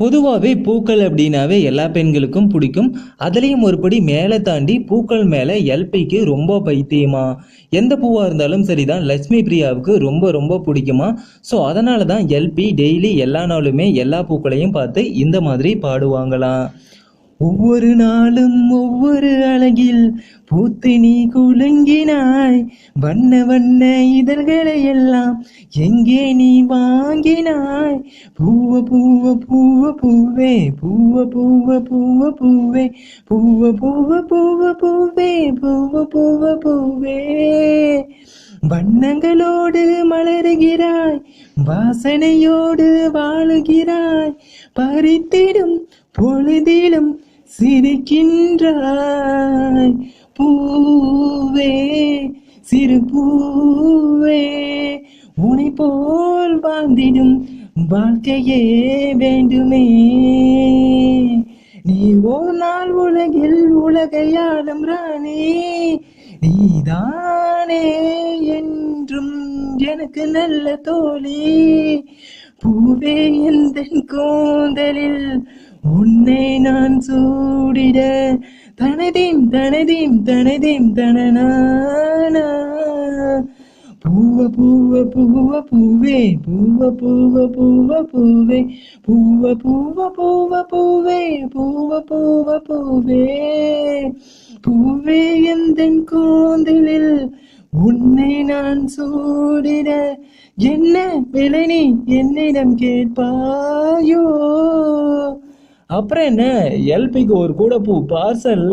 பொதுவாகவே பூக்கள் அப்படின்னாவே எல்லா பெண்களுக்கும் பிடிக்கும். அதுலேயும் ஒருபடி மேலே தாண்டி பூக்கள் மேலே எல்பிக்கு ரொம்ப பைத்தியமா? எந்த பூவாக இருந்தாலும் சரிதான். லட்சுமி பிரியாவுக்கு ரொம்ப ரொம்ப பிடிக்குமா? ஸோ அதனால தான் எல்பி டெய்லி எல்லா நாளுமே எல்லா பூக்களையும் பார்த்து இந்த மாதிரி பாடுவாங்களாம். ஒவ்வொரு நாளும் ஒவ்வொரு அழகில் பூத்து நீ குலுங்கினாய். வண்ண வண்ண இதழ்களை எல்லாம் எங்கே நீ வாங்கினாய்? பூவ பூவ பூவ பூவே பூவ பூவ பூவ பூவே பூவ பூவ பூவ பூவே பூவ பூவ பூவே. வண்ணங்களோடு மலருகிறாய் வாசனையோடு வாழுகிறாய். பறித்திடும் பொழுதிலும் சிரிக்கின்றாய். பூவே சிறு பூவே உனை போல் வாழ்ந்திடும் வாழ்க்கையே வேண்டுமே. நீ ஒரு நாள் உலகில் உலகையாடும் ராணி நீதானே என்றும் எனக்கு நல்ல தோழி. பூவே எந்த கூந்தலில் உன்னை நான் சூடிட தனதீம் தனதீம் தனதீம் தனநானா பூவ பூவ பூவ பூவே பூவ பூவ பூவ பூவே. பூவ பூவ பூவ பூவே பூவ பூவ பூவே. பூவே எந்த கூந்தலில் உன்னை நான் சூடிட என்ன விலை நீ என்னிடம் கேட்பாயோ? அப்புறம் என்ன எல்பிக்கு ஒரு கூட பூ பார்சல்